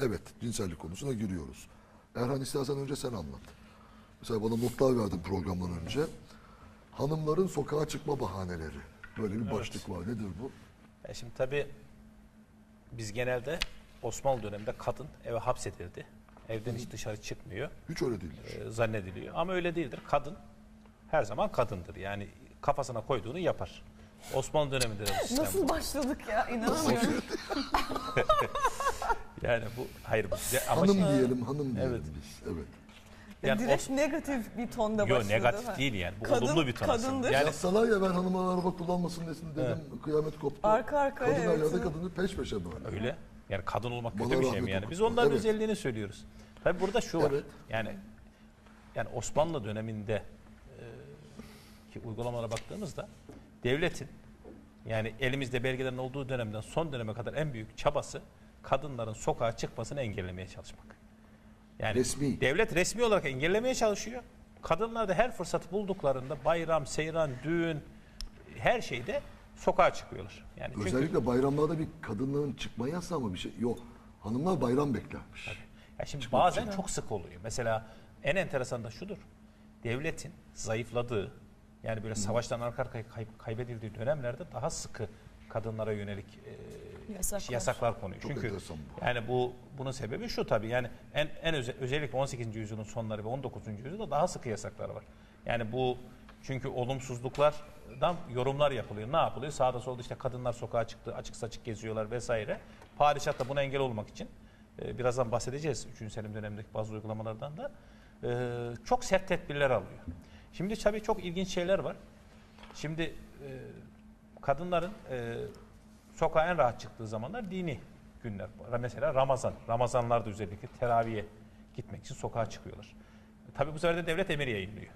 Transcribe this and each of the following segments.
Evet, cinsellik konusuna giriyoruz. Erhan istersen önce sen anlat. Mesela bana notlar verdin programdan önce. Hanımların sokağa çıkma bahaneleri. Böyle bir başlık var. Nedir bu? Ya şimdi tabii biz genelde Osmanlı döneminde kadın eve hapsedildi. Evden hiç dışarı çıkmıyor Hiç öyle değildir. e, zannediliyor. Ama öyle değildir. Kadın her zaman kadındır. Yani kafasına koyduğunu yapar. Osmanlı döneminde de bu sistem Nasıl bu. başladık ya inanamıyorum. Yani bu hayır bu size ama hanım şimdi- diyelim, hanım diyelim Evet. biz. Evet. yani Direkt Os- negatif bir tonda Yo, başladı. negatif ha. değil yani. Bu Kadın- olumlu bir ton kadındır. Yani Yazsalar ya ben hanıma araba kullanmasın desin dedim. Kıyamet koptu. Arka arkaya, Kadın evet. yerde kadını peş peşe böyle. öyle. Yani kadın olmak Bana kötü bir şey mi yani? Biz onların Evet. özelliğini söylüyoruz. Tabii burada şu var. Evet. Yani yani Osmanlı döneminde e, ki uygulamalara baktığımızda devletin yani elimizde belgelerin olduğu dönemden son döneme kadar en büyük çabası kadınların sokağa çıkmasını engellemeye çalışmak. Yani Resmi. devlet resmi olarak engellemeye çalışıyor. Kadınlar da her fırsatı bulduklarında bayram, seyran, düğün her şeyde sokağa çıkıyorlar. Yani çünkü Özellikle bayramlarda bir kadınların çıkma yasağı mı bir şey? Yok. Hanımlar bayram beklermiş. Ya şimdi bazen çok sık oluyor. Mesela en enteresan da şudur. Devletin zayıfladığı yani böyle savaştan arka arkaya kay- kaybedildiği dönemlerde daha sıkı kadınlara yönelik e, Yasaklar. yasaklar konuyor. Çok Çünkü bu. yani bu bunun sebebi şu tabii. Yani en en öze- özellikle 18. yüzyılın sonları ve 19. yüzyılda daha sıkı yasaklar var. Yani bu çünkü olumsuzluklardan yorumlar yapılıyor. Ne yapılıyor? Sağda solda işte kadınlar sokağa çıktı, açık saçık geziyorlar vesaire. Padişah da buna engel olmak için e, birazdan bahsedeceğiz 3. Selim dönemindeki bazı uygulamalardan da e, çok sert tedbirler alıyor. Şimdi tabii çok ilginç şeyler var. Şimdi e, kadınların e, sokağa en rahat çıktığı zamanlar dini günler. Mesela Ramazan. Ramazanlarda özellikle teraviye gitmek için sokağa çıkıyorlar. Tabii bu sefer de devlet emir yayınlıyor.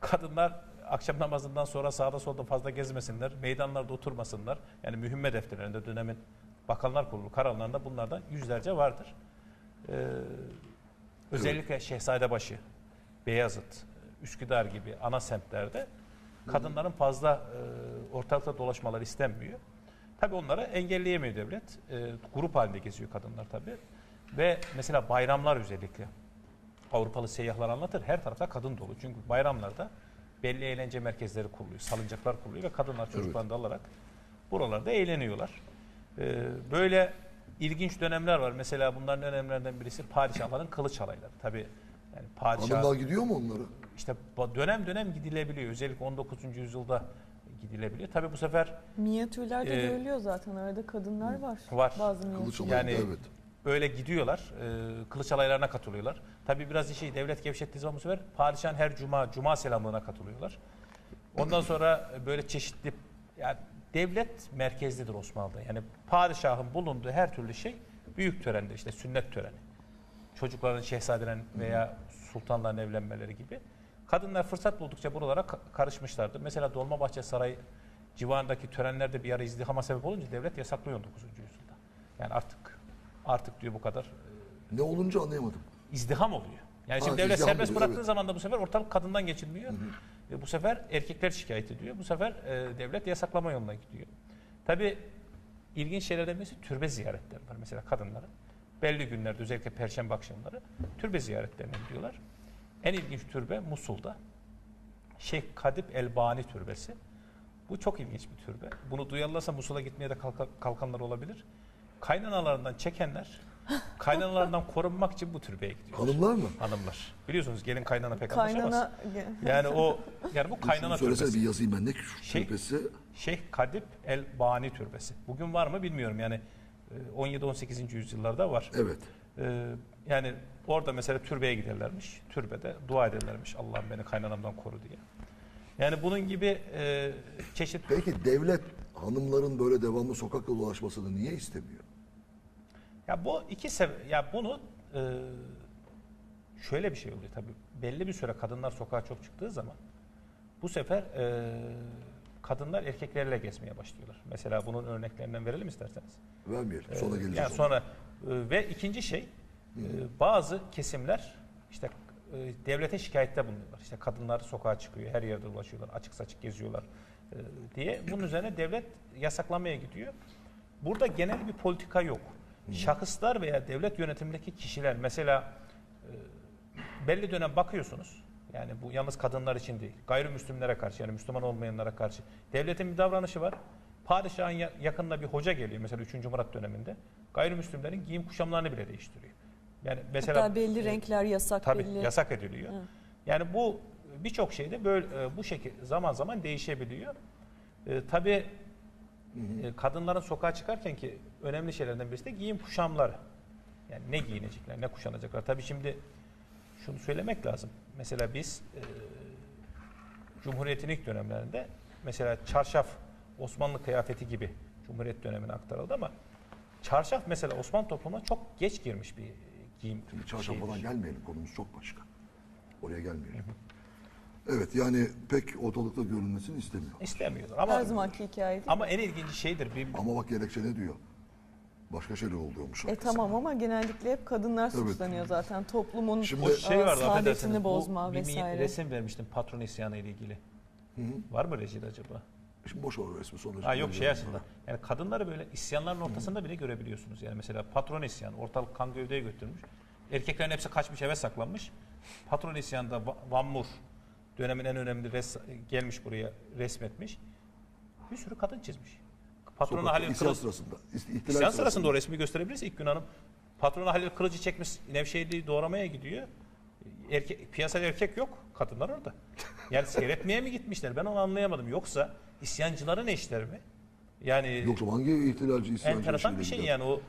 Kadınlar akşam namazından sonra sağda solda fazla gezmesinler, meydanlarda oturmasınlar. Yani mühimme defterlerinde dönemin Bakanlar Kurulu kararlarında bunlardan yüzlerce vardır. Ee, özellikle Şehzadebaşı, Beyazıt, Üsküdar gibi ana semtlerde kadınların fazla e, ortalıkta dolaşmaları istenmiyor. Tabii onları engelleyemiyor devlet. E, grup halinde geziyor kadınlar tabii. Ve mesela bayramlar özellikle Avrupalı seyyahlar anlatır. Her tarafta kadın dolu. Çünkü bayramlarda belli eğlence merkezleri kuruluyor. Salıncaklar kuruluyor ve kadınlar çocuklarını da alarak buralarda eğleniyorlar. Ee, böyle ilginç dönemler var. Mesela bunların önemlerinden birisi padişahların kılıç alayları. Tabii yani padişah Hanımlar gidiyor mu onlara? işte dönem dönem gidilebiliyor. Özellikle 19. yüzyılda gidilebiliyor. Tabii bu sefer Minyatürlerde Ee, görülüyor zaten. Arada kadınlar var. var. Bazı Kılıç Yani evet. öyle gidiyorlar. E, kılıç alaylarına katılıyorlar. Tabii biraz işi devlet gevşettiği zaman bu sefer padişahın her cuma cuma selamlığına katılıyorlar. Ondan sonra böyle çeşitli yani devlet merkezlidir Osmanlı'da. Yani padişahın bulunduğu her türlü şey büyük törende işte sünnet töreni. Çocukların şehzadelerin veya sultanların evlenmeleri gibi. Kadınlar fırsat buldukça buralara ka- karışmışlardır. Mesela Dolmabahçe Sarayı civarındaki törenlerde bir ara izdihama sebep olunca devlet yasaklıyor 19. yüzyılda. Yani artık artık diyor bu kadar Ne olunca anlayamadım. izdiham oluyor. Yani Ha, şimdi devlet serbest oluyor, bıraktığı evet. zaman da bu sefer ortalık kadından geçilmiyor. E, bu sefer erkekler şikayet ediyor. Bu sefer e, devlet yasaklama yoluna gidiyor. Tabii ilginç şeylerden birisi türbe ziyaretleri var. Mesela kadınların belli günlerde özellikle perşembe akşamları türbe ziyaretlerine gidiyorlar. En ilginç türbe Musul'da. Şeyh Kadip Elbani Türbesi. Bu çok ilginç bir türbe. Bunu duyarlarsa Musul'a gitmeye de kalka- kalkanlar olabilir. Kaynanalarından çekenler kaynanalarından korunmak için bu türbeye gidiyor. Hanımlar mı? Hanımlar. Biliyorsunuz gelin kaynana pek anlaşamaz. Kaynana Yani o yani bu kaynana söylesene türbesi. bir yazayım ben. Ne küçük Şey- türbesi? Şeyh Kadip El Bani Türbesi. Bugün var mı bilmiyorum yani e, 17-18. yüzyıllarda var. Evet. Ee, yani orada mesela türbeye giderlermiş. Türbede dua ederlermiş Allah'ım beni kaynanamdan koru diye. Yani bunun gibi e, çeşit Peki devlet hanımların böyle devamlı sokakta dolaşmasını niye istemiyor? Ya bu iki sebe- ya bunu e, şöyle bir şey oluyor tabii. Belli bir süre kadınlar sokağa çok çıktığı zaman bu sefer e, kadınlar erkeklerle gezmeye başlıyorlar. Mesela bunun örneklerinden verelim isterseniz. Vermeyelim. Sonra geleceğiz. Yani ona. sonra e, ve ikinci şey e, bazı kesimler işte e, devlete şikayette bulunuyorlar. İşte kadınlar sokağa çıkıyor, her yerde dolaşıyorlar, açık saçık geziyorlar e, diye. Bunun üzerine devlet yasaklamaya gidiyor. Burada genel bir politika yok. Şahıslar veya devlet yönetimindeki kişiler mesela e, belli dönem bakıyorsunuz. Yani bu yalnız kadınlar için değil. Gayrimüslimlere karşı yani Müslüman olmayanlara karşı. Devletin bir davranışı var. Padişahın ya- yakınına bir hoca geliyor mesela 3. Murat döneminde. Gayrimüslimlerin giyim kuşamlarını bile değiştiriyor. Yani mesela Hatta belli e, renkler yasak Tabii belli. yasak ediliyor. Evet. Yani bu birçok şeyde böyle e, bu şekil zaman zaman değişebiliyor. E, tabii e, kadınların sokağa çıkarken ki önemli şeylerden birisi de giyim kuşamları. Yani ne giyinecekler, ne kuşanacaklar. Tabii şimdi şunu söylemek lazım. Mesela biz e, Cumhuriyet'in ilk dönemlerinde mesela çarşaf Osmanlı kıyafeti gibi Cumhuriyet dönemine aktarıldı ama çarşaf mesela Osmanlı toplumuna çok geç girmiş bir giyim Şimdi çarşaf falan şeyidir. gelmeyelim. Konumuz çok başka. Oraya gelmeyelim. Evet yani pek ortalıkta görünmesini istemiyor. İstemiyorlar ama Her zamanki hikaye değil. ama en ilginci şeydir bir Ama bak gerekçe ne diyor? Başka şeyler oluyormuş. E tamam ama genellikle hep kadınlar Evet. suçlanıyor zaten. Toplumun Şimdi- o şey vardı saadetini affedersiniz. bozma bu bir vesaire. resim vermiştim patron isyanı ile ilgili. Var mı rejide acaba? Şimdi boş ver o resmi. Ha yok şey açısından. Yani kadınları böyle isyanların ortasında bile görebiliyorsunuz. Yani mesela patron isyanı ortalık kan gövdeye götürmüş. Erkeklerin hepsi kaçmış eve saklanmış. Patron isyanında Va- Van Moor dönemin en önemli res gelmiş buraya resmetmiş. Bir sürü kadın çizmiş. Patronu Sokakta Halil isyan Kılıç sırasında. ihtilal İsyan sırasında o resmi gösterebiliriz İlk gün hanım. Patronu Halil Kılıcı çekmiş Nevşehirli'yi doğramaya gidiyor. Erkek, piyasada erkek yok. Kadınlar orada. Yani seyretmeye mi gitmişler? Ben onu anlayamadım. Yoksa isyancıların eşleri mi? Yani Yoksa hangi ihtilalci isyancı enteresan işiyle bir şey yani o